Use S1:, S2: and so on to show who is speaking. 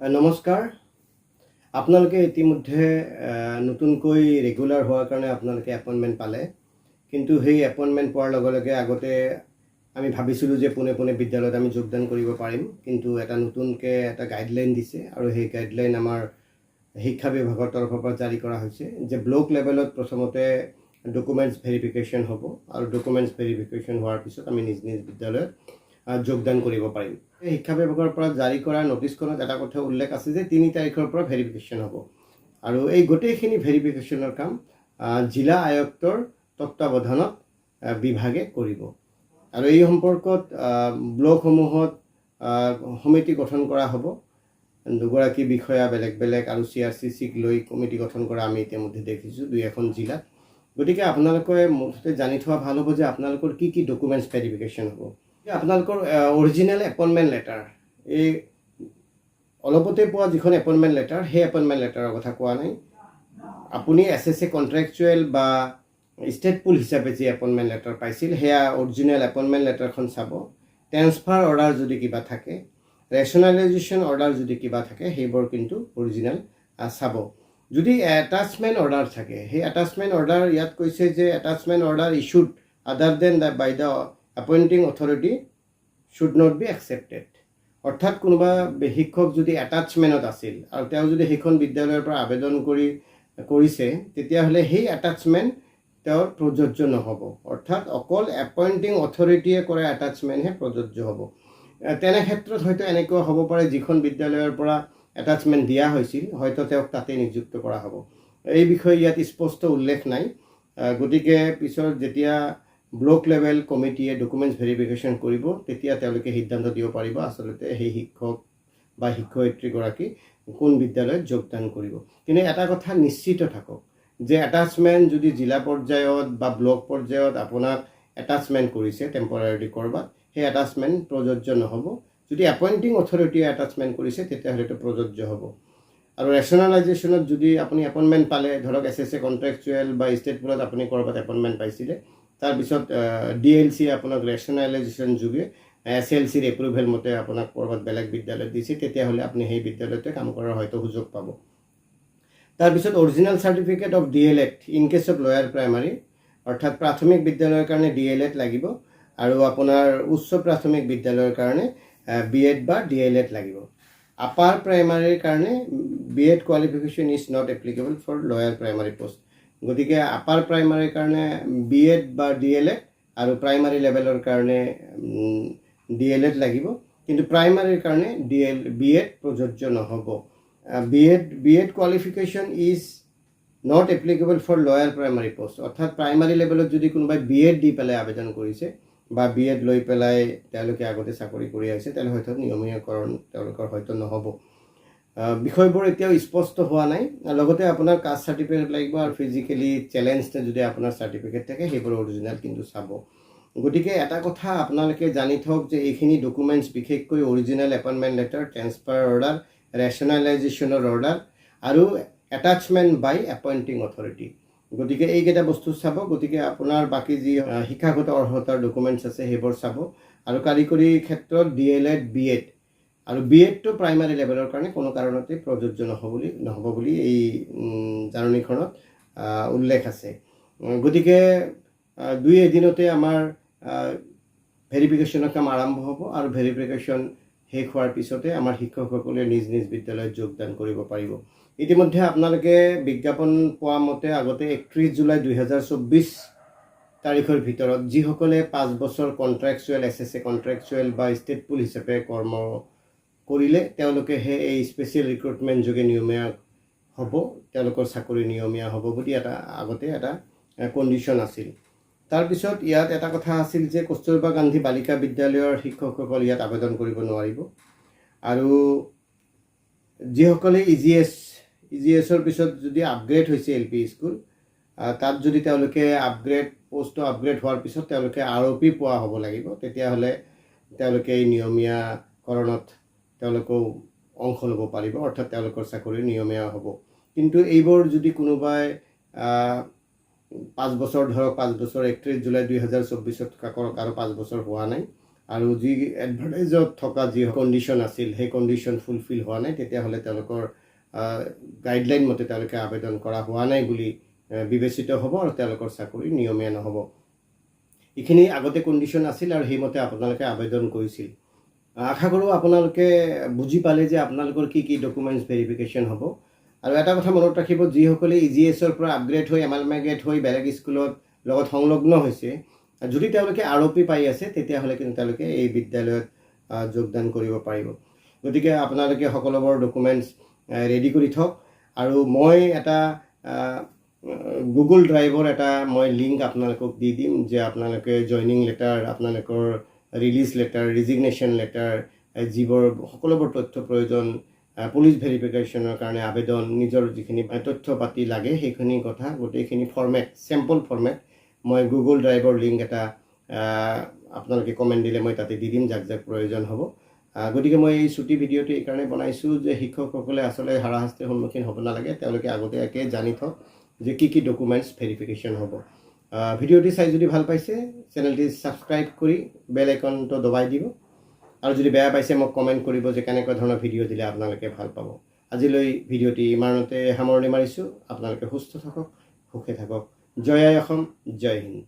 S1: নমস্কাৰ। আপোনালোকে ইতিমধ্যে নতুনকৈ ৰেগুলাৰ হোৱাৰ কাৰণে আপোনালোকে এপইণ্টমেণ্ট পালে। কিন্তু সেই এপইণ্টমেণ্ট পোৱাৰ লগে লগে আগতে আমি ভাবিছিলোঁ যে পোনে পোনে বিদ্যালয়ত আমি যোগদান কৰিব পাৰিম। কিন্তু এটা নতুনকৈ এটা গাইডলাইন দিছে আৰু সেই গাইডলাইন আমাৰ শিক্ষা বিভাগৰ তৰফৰ পৰা জাৰি কৰা হৈছে যে ব্লক লেভেলত প্ৰথমতে ডকুমেণ্টছ ভেৰিফিকেশ্যন হ'ব। আৰু ডকুমেণ্টছ ভেৰিফিকেশ্যন হোৱাৰ পিছত আমি নিজ নিজ বিদ্যালয়ত যোগদান কৰিব পাৰিম। এই শিক্ষা বিভাগৰ পৰা জাৰি কৰা নটিছখনত এটা কথা উল্লেখ আছে যে, তিনি তাৰিখৰ পৰা ভেৰিফিকেশ্যন হ'ব। আৰু এই গোটেইখিনি ভেৰিফিকেশ্যনৰ কাম জিলা আয়ুক্তৰ তত্বাৱধানত বিভাগে কৰিব। আৰু এই সম্পৰ্কত ব্লকসমূহত সমিতি গঠন কৰা হ'ব। দুগৰাকী বিষয়া বেলেগ বেলেগ আৰু চি আৰ চি চিক লৈ কমিটি গঠন কৰা আমি ইতিমধ্যে দেখিছোঁ, দুই এখন জিলাত গতিকে আপোনালোকে মুঠতে জানি থোৱা ভালো হ'ব যে আপোনালোকৰ কি কি ডকুমেণ্টছ ভেৰিফিকেশ্যন হ'ব। আপোনালোকৰ অৰিজিনেল এপইণ্টমেণ্ট লেটাৰ এই অলপতে পোৱা যিখন এপইণ্টমেণ্ট লেটাৰ সেই এপইণ্টমেণ্ট লেটাৰৰ কথা কোৱা নাই। আপুনি এছ এছ এ কণ্ট্ৰেকচুৱেল বা ষ্টেট পুল হিচাপে যি এপইণ্টমেণ্ট লেটাৰ পাইছিল, সেয়া অৰিজিনেল এপইণ্টমেণ্ট লেটাৰখন চাব। ট্ৰেন্সফাৰ অৰ্ডাৰ যদি কিবা থাকে ৰেচনেলাইজেশ্যন অৰ্ডাৰ যদি কিবা থাকে, সেইবোৰ কিন্তু অৰিজিনেল চাব। যদি এটাচমেণ্ট অৰ্ডাৰ থাকে, সেই এটাচমেণ্ট অৰ্ডাৰ ইয়াত কৈছে যে attachment order issued other than the by the appointing authority should not be accepted অৰ্থাৎ কোনোবা শিক্ষক যদি এটাচমেণ্টত আছিল আৰু তেওঁ যদি সেইখন বিদ্যালয়ৰ পৰা আবেদন কৰি, কৰিছে, তেতিয়াহ'লে সেই এটাচমেণ্ট তেওঁৰ প্ৰযোজ্য নহ'ব। অৰ্থাৎ অকল এপইণ্টিং অথৰিটিয়ে কৰা এটাচমেণ্টহে প্ৰযোজ্য হ'ব। তেনে ক্ষেত্ৰত হয়তো এনেকুৱা হ'ব পাৰে যিখন বিদ্যালয়ৰ পৰা এটাচমেণ্ট দিয়া হৈছিল, হয়তো তেওঁক তাতে নিযুক্ত কৰা হ'ব। এই বিষয়ে ইয়াত স্পষ্ট উল্লেখ নাই। গতিকে পিছত যেতিয়া ব্লক লেভেল কমিটিয়ে ডকুমেণ্টছ ভেৰিফিকেশ্যন কৰিব, তেতিয়া তেওঁলোকে সিদ্ধান্ত দিব পাৰিব আচলতে সেই শিক্ষক বা শিক্ষয়িত্ৰীগৰাকী কোন বিদ্যালয়ত যোগদান কৰিব। কিন্তু এটা কথা নিশ্চিত থাকক যে এটাচমেণ্ট যদি জিলা পৰ্যায়ত বা ব্লক পৰ্যায়ত আপোনাক এটাচমেণ্ট কৰিছে টেম্পৰাৰীলি ক'ৰবাত, সেই এটাচমেণ্ট প্ৰযোজ্য নহ'ব। যদি এপইণ্টিং অথৰিটিয়ে এটাচমেণ্ট কৰিছে, তেতিয়াহ'লে এইটো প্ৰযোজ্য হ'ব। আৰু ৰেচনেলাইজেশ্যনত যদি আপুনি এপইণ্টমেণ্ট পালে, ধৰক এছ এছ এ কণ্ট্ৰেকচুৱেল বা ষ্টেট পুলত আপুনি ক'ৰবাত এপইণ্টমেণ্ট পাইছিলে তাৰপিছত ডি এল চিয়ে আপোনাক ৰেচনেলাইজেশ্যন যোগে এছ এল চিৰ এপ্ৰুভেল মতে আপোনাক ক'ৰবাত বেলেগ বিদ্যালয়ত দিছে, তেতিয়াহ'লে আপুনি সেই বিদ্যালয়তে কাম কৰাৰ হয়তো সুযোগ পাব। তাৰপিছত original certificate of D El Ed in case of lower primary অৰ্থাৎ প্ৰাথমিক বিদ্যালয়ৰ কাৰণে ডি এল এড লাগিব, আৰু আপোনাৰ উচ্চ প্ৰাথমিক বিদ্যালয়ৰ কাৰণে বি এড বা ডি এল এড লাগিব। আপাৰ প্ৰাইমাৰীৰ কাৰণে B Ed qualification is not applicable for lower primary post গতিকে আপাৰ প্ৰাইমাৰীৰ কাৰণে বি এড বা ডি এল এড আৰু প্ৰাইমাৰী লেভেলৰ কাৰণে ডি এল এড লাগিব। কিন্তু প্ৰাইমাৰীৰ কাৰণে ডি এল বি এড প্ৰযোজ্য নহ'ব। B Ed B Ed qualification is not applicable for lower primary post অৰ্থাৎ প্ৰাইমাৰী লেভেলত যদি কোনোবাই বি এড দি পেলাই আবেদন কৰিছে বা বি এড লৈ পেলাই তেওঁলোকে আগতে চাকৰি কৰি আহিছে তেনেহ'লে হয়তো নিয়মীয়াকৰণ তেওঁলোকৰ হয়তো নহ'ব। বিষয়বোৰ এতিয়াও স্পষ্ট হোৱা নাই। লগতে আপোনাৰ কাষ্ট চাৰ্টিফিকেট লাগিব আৰু ফিজিকেলি চেলেঞ্জ যদি আপোনাৰ চাৰ্টিফিকেট থাকে, সেইবোৰ অৰিজিনেল কিন্তু চাব। গতিকে এটা কথা আপোনালোকে জানি থওক যে এইখিনি ডকুমেণ্টছ বিশেষকৈ original appointment letter transfer order ৰেচনেলাইজেশ্যনৰ order আৰু এটাচমেণ্ট বাই এপইণ্টিং অথৰিটি গতিকে এইকেইটা বস্তু চাব। গতিকে আপোনাৰ বাকী যি শিক্ষাগত অৰ্হতাৰ ডকুমেণ্টছ আছে সেইবোৰ চাব। আৰু কাৰিকৰী ক্ষেত্ৰত D El Ed B Ed আৰু বি এডটো প্ৰাইমাৰী লেভেলৰ কাৰণে কোনো কাৰণতে প্ৰযোজ্য নহ'ব বুলি নহ'ব বুলি এই জাননীখনত উল্লেখ আছে। গতিকে দুই এদিনতে আমাৰ ভেৰিফিকেশ্যনৰ কাম আৰম্ভ হ'ব আৰু ভেৰিফিকেশ্যন শেষ হোৱাৰ পিছতে আমাৰ শিক্ষকসকলে নিজ নিজ বিদ্যালয়ত যোগদান কৰিব পাৰিব। ইতিমধ্যে আপোনালোকে বিজ্ঞাপন পোৱা মতে আগতে একত্ৰিছ জুলাই দুহেজাৰ চৌব্বিছ তাৰিখৰ ভিতৰত যিসকলে পাঁচ বছৰ contractual S S A contractual বা ষ্টেট পুল হিচাপে কৰ্ম কৰিলে তেওঁলোকেহে এই স্পেচিয়েল ৰিক্ৰুটমেণ্ট যোগে নিয়মীয়া হ'ব, তেওঁলোকৰ চাকৰি নিয়মীয়া হ'ব বুলি এটা, আগতে এটা কণ্ডিশ্যন আছিল। তাৰপিছত ইয়াত এটা কথা আছিল যে কস্তুৰবা গান্ধী বালিকা বিদ্যালয়ৰ শিক্ষকসকল ইয়াত আবেদন কৰিব নোৱাৰিব। আৰু যিসকলে ই জি এছ ই জি এছৰ পিছত যদি আপগ্ৰেড হৈছে এল পি স্কুল তাত যদি তেওঁলোকে আপগ্ৰেড পষ্টটো আপগ্ৰেড হোৱাৰ পিছত তেওঁলোকে আৰ অ' পি পোৱা হ'ব লাগিব, তেতিয়াহ'লে তেওঁলোকে এই নিয়মীয়াকৰণত তেওঁলোকেও অংশ ল'ব পাৰিব, অৰ্থাৎ তেওঁলোকৰ চাকৰি নিয়মীয়া হ'ব। কিন্তু এইবোৰ যদি কোনোবাই পাঁচ বছৰ ধৰক, পাঁচ বছৰ একত্ৰিছ জুলাই দুই হাজাৰ চৌব্বিছত কাকৰ কাৰো পাঁচ বছৰ হোৱা নাই, আৰু যি এডভাৰটাইজত থকা যি কণ্ডিশ্যন আছিল, সেই কণ্ডিশ্যন ফুলফিল হোৱা নাই, তেতিয়াহ'লে তেওঁলোকৰ গাইডলাইন মতে তেওঁলোকে আবেদন কৰা হোৱা নাই বুলি বিবেচিত হ'ব আৰু তেওঁলোকৰ চাকৰি নিয়মীয়া নহ'ব। এইখিনি আগতে কণ্ডিশ্যন আছিল আৰু সেইমতে আপোনালোকে আবেদন কৰিছিল। আশা কৰোঁ আপোনালোকে বুজি পালে যে আপোনালোকৰ কি কি ডকুমেণ্টছ ভেৰিফিকেশ্যন হ'ব। আৰু এটা কথা মনত ৰাখিব, যিসকলে ই জি এছৰ পৰা আপগ্ৰেড হৈ এমালমেগ্ৰেড হৈ বেলেগ স্কুলত লগত সংলগ্ন হৈছে, যদি তেওঁলোকে আৰপি পাই আছে, তেতিয়াহ'লে কিন্তু তেওঁলোকে এই বিদ্যালয়ত যোগদান কৰিব পাৰিব। গতিকে আপোনালোকে সকলোবোৰ ডকুমেণ্টছ ৰেডি কৰি থওক। আৰু মই এটা গুগল ড্ৰাইভৰ এটা মই লিংক আপোনালোকক দি দিম, যে আপোনালোকে জইনিং লেটাৰ আপোনালোকৰ ৰিলিজ লেটাৰ ৰিজিগনেশ্যন লেটাৰ যিবোৰ সকলোবোৰ তথ্য প্ৰয়োজন পুলিচ ভেৰিফিকেশ্যনৰ কাৰণে আবেদন, নিজৰ যিখিনি তথ্য পাতি লাগে, সেইখিনি কথা, গোটেইখিনি ফৰ্মেট চেম্পল ফৰ্মেট মই গুগল ড্ৰাইভৰ লিংক এটা আপোনালোকে কমেণ্ট দিলে মই তাতে দি দিম, যাক যাক প্ৰয়োজন হ'ব। গতিকে মই এই ছুটি ভিডিঅ'টো এইকাৰণে বনাইছোঁ যে শিক্ষকসকলে আচলতে হাৰাশাস্তিৰ সন্মুখীন হ'ব নালাগে, তেওঁলোকে আগতীয়াকৈ জানি থওক যে কি কি ডকুমেণ্টছ ভেৰিফিকেশ্যন হ'ব। আহ, ভিডিঅ'টি চাই যদি ভালো পাইছে চেনেলটি ছাবস্ক্ৰাইব কৰি বেল আইকনটো দবাই দিব। আৰু যদি বেয়া পাইছে মোক কমেণ্ট কৰিব যে কেনেকুৱা ধৰণৰ ভিডিঅ' দিলে আপোনালোকে ভালো পাব। আজিলৈ ভিডিঅ'টি ইমানতে সামৰণি মাৰিছোঁ। আপোনালোকে সুস্থ থাকক সুখে থাকক। জয় অসম জয় হিন্দ।